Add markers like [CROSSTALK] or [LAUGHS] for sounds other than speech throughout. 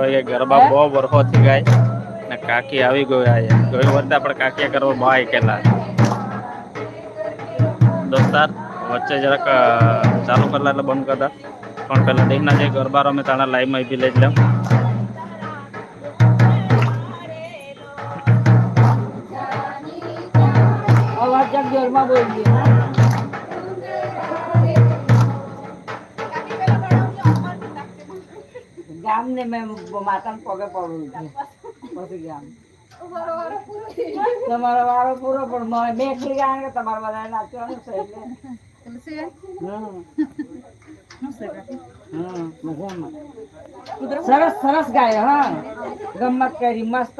વાગે ગરબા બહુ થઈ ગાય. ને કાકી આવી ગયો આ ગઈ પણ કાકીયા કરવા બહુ આકેલા દોસ્તાર, વચ્ચે જરાક ચાલુ કરલા એટલે બંધ કરતા. પણ પેલા દેખના જે ગરબા રમે તાણા લાઈવમાં બી લઈ લેમ. અવાજ જગ ગામ ને મેં માતા પગે પડું છું પછી ગામ તમારો વારો પૂરો પણ મ- એકલી ગાય કે તમારે બધા નાચવાનું છે એટલે સરસ સરસ ગાય હા ગમત કરી મસ્ત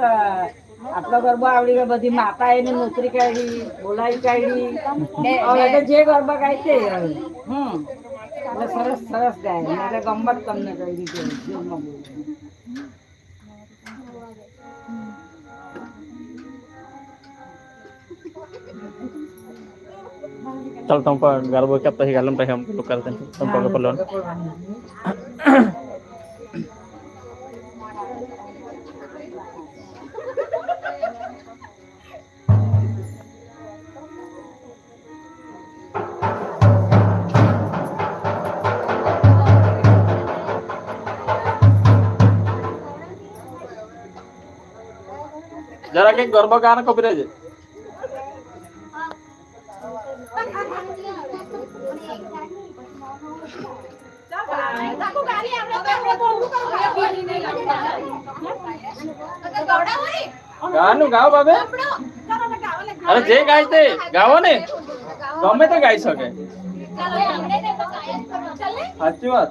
આટલો ગરબો આવડી ગયો બધી માતા એને નોકરી કાઢી બોલાવી કાઢી હવે તો જે ગરબા ગાય તે હમ એટલે સરસ સરસ ગાય મેં એટલે ગમત તમને કરી છે જીવમાં બોલી. ચાલ તમે પણ ગરબો કે પછી ગાલમ પછી આમ પેલું કરતા તમે પગે પડલો જરા કઈ ગરબો ગાને ખબર છે ગાનું ગાવ બાબે અરે જે ગાય તે ગાવો ને ગમે તે ગાઈ શકે સાચી વાત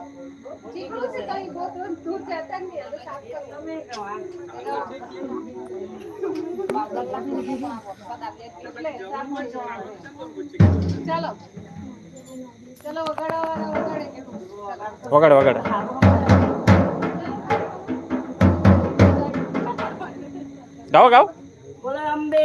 ભારી ગરબા થોડા જ ચાલો, ચાલો, ગાય મૂકી દે, પણ જાય લેવાનું. ચાલો ચલો વગાડો વગાડે વગાડ વગાડ ગાઓ ગાઓ બોલો અંબે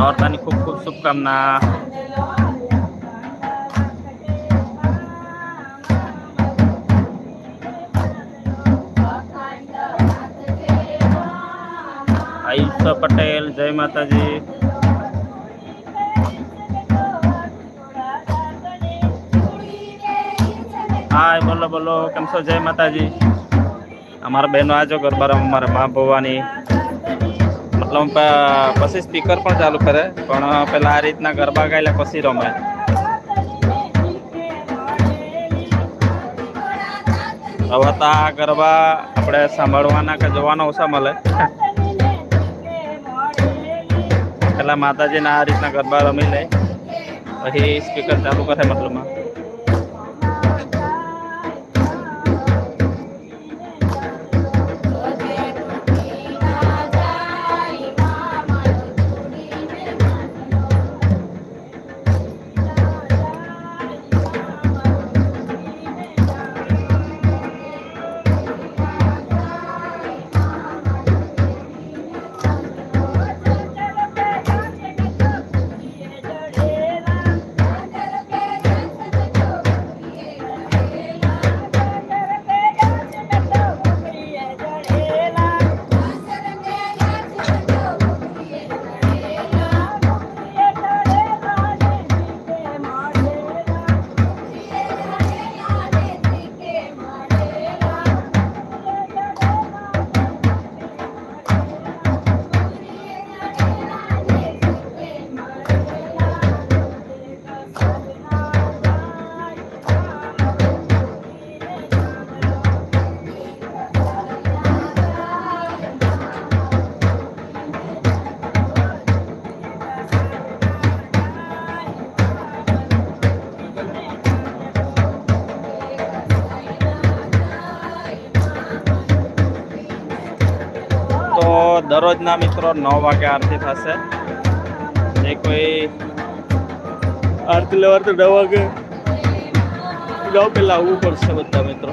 નોરતાની ખૂબ ખૂબ શુભકામના. આયુષ પટેલ, જય માતાજી. હાય બોલો બોલો, કેમ છો? જય માતાજી. અમારા બહેનો આજો ગરબા અમારા મા ભવાની. મતલબ પ- પછી સ્પીકર પણ ચાલુ કરે, પણ પેલા આ રીતના ગરબા ગાયેલા પછી રમે. હવે તો આ ગરબા આપણે સાંભળવાના કે જોવાના ઓછા મળે. પેલા માતાજીના આ રીતના ગરબા રમી લે, પછી સ્પીકર ચાલુ કરે મતલબમાં દરરોજના મિત્રો નવ વાગે આરતી થશે. જે કોઈ આરતી લેવા તો નવ વાગે. નવ પહેલાં આવવું પડશે બધા મિત્રો.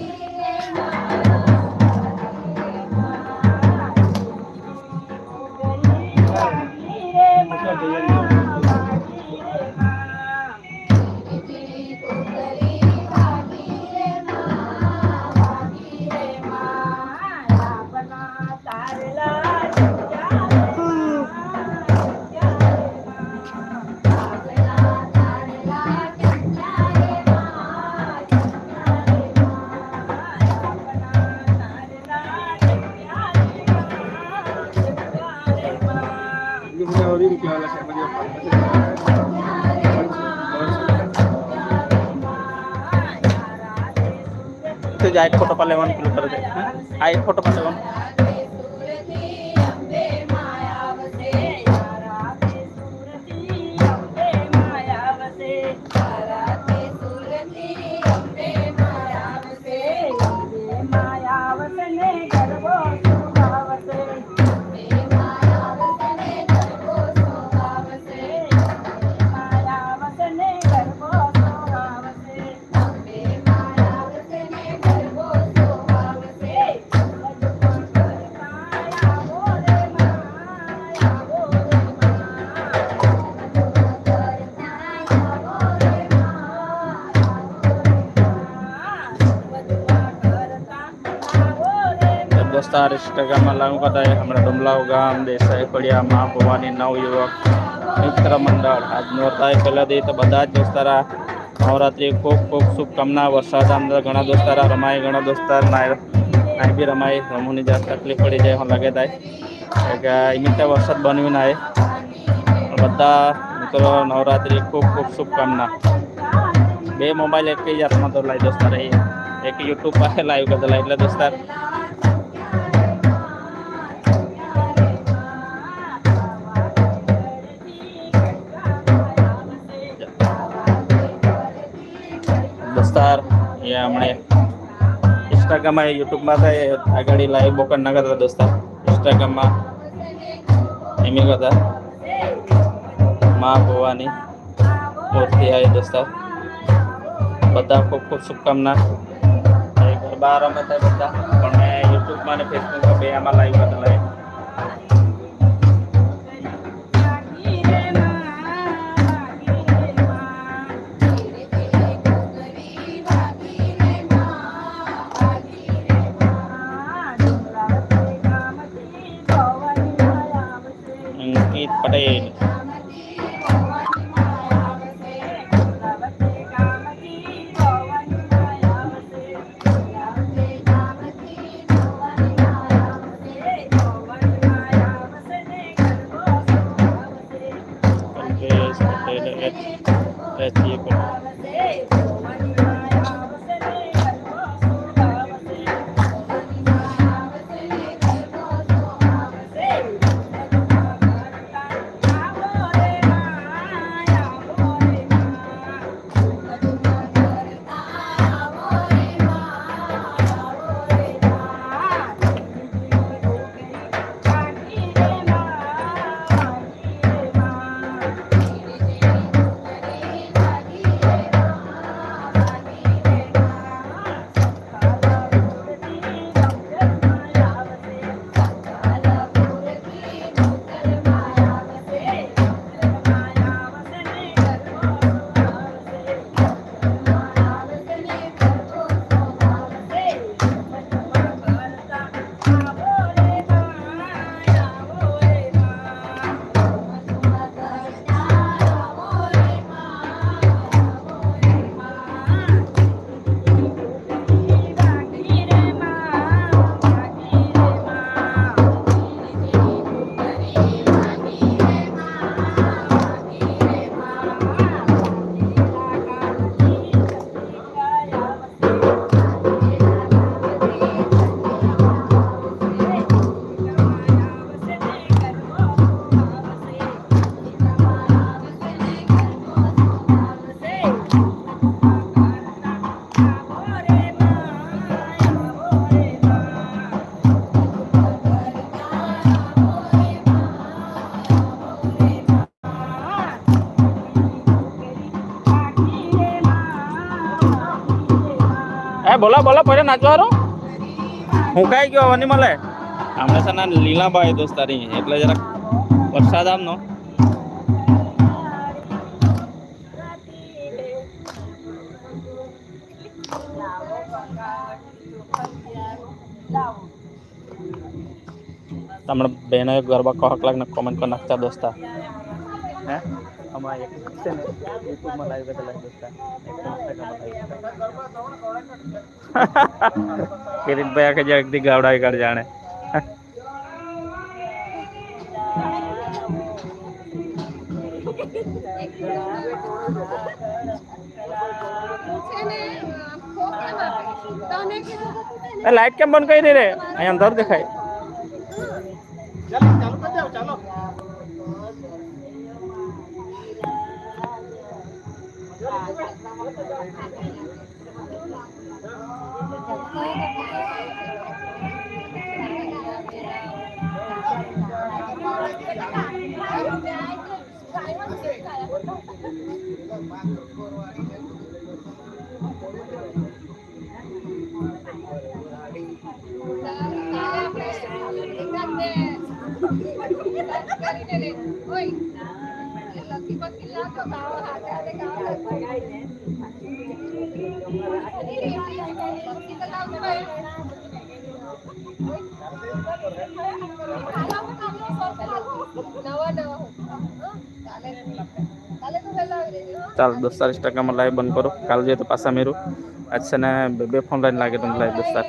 ఐదు ఫోటో పల్లె వన్ కిలోమీటర్ ఐదు ఫోటో పల్లె వన్ ઇન્સ્ટાગ્રામમાં લાગુ કરતા હમણાં ડુમલાવ ગામ દેસાઈ પડ્યા મા ભવાની નવયુવક મિત્ર મંડળ આજ નોરતા પહેલા દી તો બધા જ દોસ્તારા નવરાત્રી ખૂબ ખૂબ શુભકામના વરસાદ અંદર ઘણા દોસ્તારા રમાય ઘણા દોસ્તાર નાય નાય બી રમાય રમવાની જરા તકલીફ પડી જાય એવું લાગે થાય કે એમિતે વરસાદ બન્યું નાય બધા મિત્રો નવરાત્રી ખૂબ ખૂબ શુભકામના બે મોબાઈલ એક જ હાથમાં તો લાવી દોસ્તાર એ એક યુટ્યુબ પાસે લાઈવ કરેલા એટલે દોસ્તાર દોસ્તાર એ હમણે ઇન્સ્ટાગ્રામમાં યુટ્યુબમાં થાય આગળ લાઈવ બોકર ના કરતા દોસ્તાર ઇન્સ્ટાગ્રામમાં એમી કરતા માં ભવાની મૂર્તિ આવી દોસ્તાર બધા ખૂબ ખૂબ શુભકામના એ ગરબા રમે છે બધા પણ મેં યુટ્યુબમાં અને ફેસબુકમાં બે આમાં લાઈવ કરેલા એ બોલો બોલો પડે નાચવાનું હું કઈ ગયો વની મળે? હમણાં છે ને લીલાબાઈ દોસ્તારી એટલે જરાક વરસાદ આમનો તમને બહેનો ગરબા કહો લાગને કોમેન્ટ કરી નાખતા દોસ્તા. હે? हमारा एक क्वेश्चन है ये मलाई का है एक का मलाई के जग कर जाने। [LAUGHS] लाइट कैम बंद कर दे रहे। अंदर दिखाई। चलो चलो। Oye, ચાલ દોસ્તાર ઇન્સ્ટાગ્રામમાં લાઈવ બંધ કરો કાલે જોઈએ તો પાછા મેરું આજ છે ને બે બે ફોન લાઈન લાગે તમને લાઈવ દોસ્તાર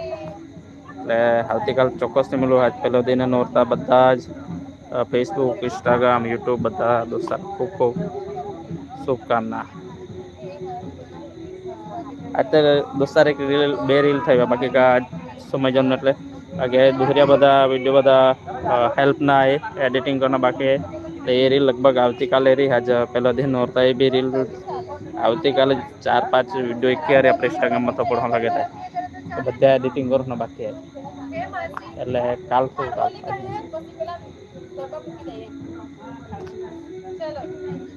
એટલે આવતીકાલ ચોક્કસથી મળું આજ પહેલો દિન નોરતા બધા જ ફેસબુક ઇન્સ્ટાગ્રામ યુટ્યુબ બધા દોસ્તાર ખૂબ ખૂબ શુભકામના. અત્યારે દોસ્તાર એક રીલ બે રીલ થઈ બાકી કા સમય જન્મ એટલે બાકી દુસરા બધા વીડિયો બધા હેલ્પના એ એડિટિંગ કરના બાકી. એ. રીલ લગભગ આવતીકાલે રહી. આજ પહેલો દિન નોરતા એ બી રીલ આવતીકાલે ચાર, પાંચ વીડિયો એક ક્યારે આપણે ઇન્સ્ટાગ્રામમાં તો પડવા લાગે થાય. બધા એડિટિંગ કરવાનું બાકી આવે એટલે કાલ શું કાલ. બે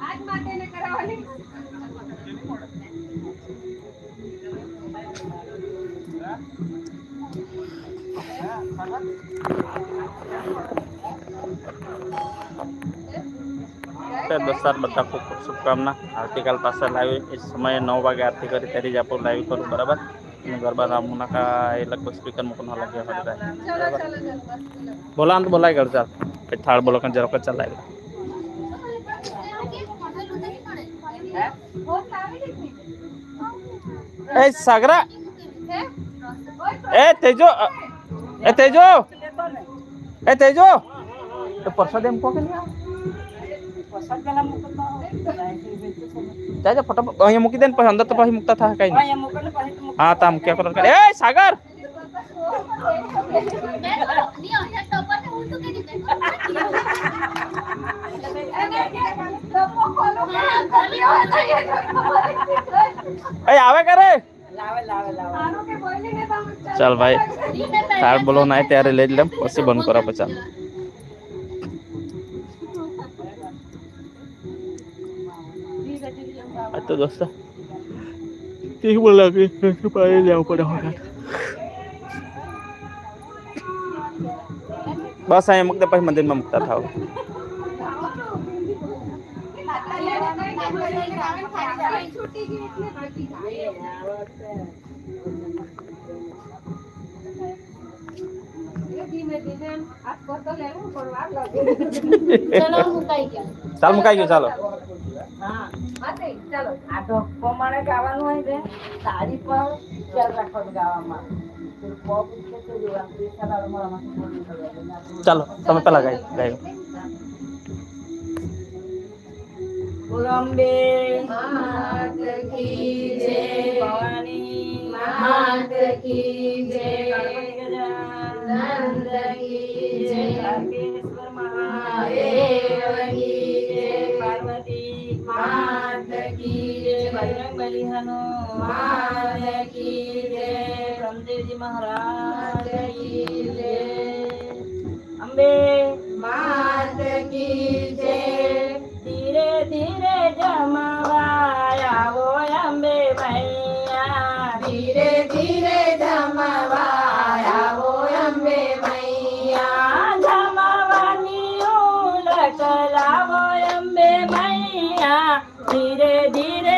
આજ માતે ને કરાવવાની તો દોસ્તાર બધા ખૂબ ખૂબ શુભકામના આવતીકાલ પાછા લાઈવ એ સમયે નવ વાગે આરતી કરી ત્યારે જ આપણું લાઈવ કરું બરાબર અને ગરબા રામ નાખા એ લગભગ સ્પીકર મૂકવા લાગે ચલો ચલો ચલો બોલા તો બોલાય કર ચાલ પછી થાળ બોલો કન જરા ચાલ લાગે હોત આવી ગઈ એ સાગરા હે ઓય એ તેજો એ તેજો એ તેજો એ પ્રસાદ એમ કો કે નહીં જાજે ફટાફટ અહીંયા મૂકી દે ને પછી અંદર તો પછી મૂકતા થાય કઈ નહીં. હા તા મૂક્યા કરો એ સાગર આવે કરે ચાલ ભાઈ થાળ બોલો ના ત્યારે લઈ લેમ પછી બંધ કરો પછી તો દોસ્તો. તીખ બોલા કે પાણી લેવું પડે વખત બસ અહીંયા મૂકતા પછી મંદિરમાં મૂકતા થાવ પણ લાગે ચાલ મુકાઈ ગયું ચાલો. હા માતે ચાલો આ તો પ્રમાણે ગાવાનું હોય છે તારી પર ખ્યાલ રાખવાનું ગાવામાં. ચાલો તમે પેલા ગાય ગાયો બોલો માત કી જય ભવાની માત કી જય. નંદ કી જય મહાદેવ કી માત કી જય બજરંગ બલી માત કી જય રામદેવજી મહારાજ કી જય અંબે. માત કી જય ધીરે ધીરે જમવાય. આવો અંબે મૈયા. ધીરે ધીરે જમવા આવો અંબે મૈયા. જમવાની ઉલટ લાવો અંબે ধীরে ধীরে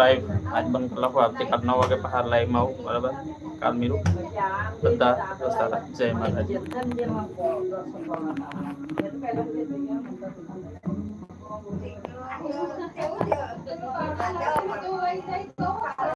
લાઈવ આજ બંધ કરી નાખો. આવતીકાલ નવ વાગે બહાર લાઈવમાં આવું. બરાબર? કાલ મીરું. બધા જય માતાજી.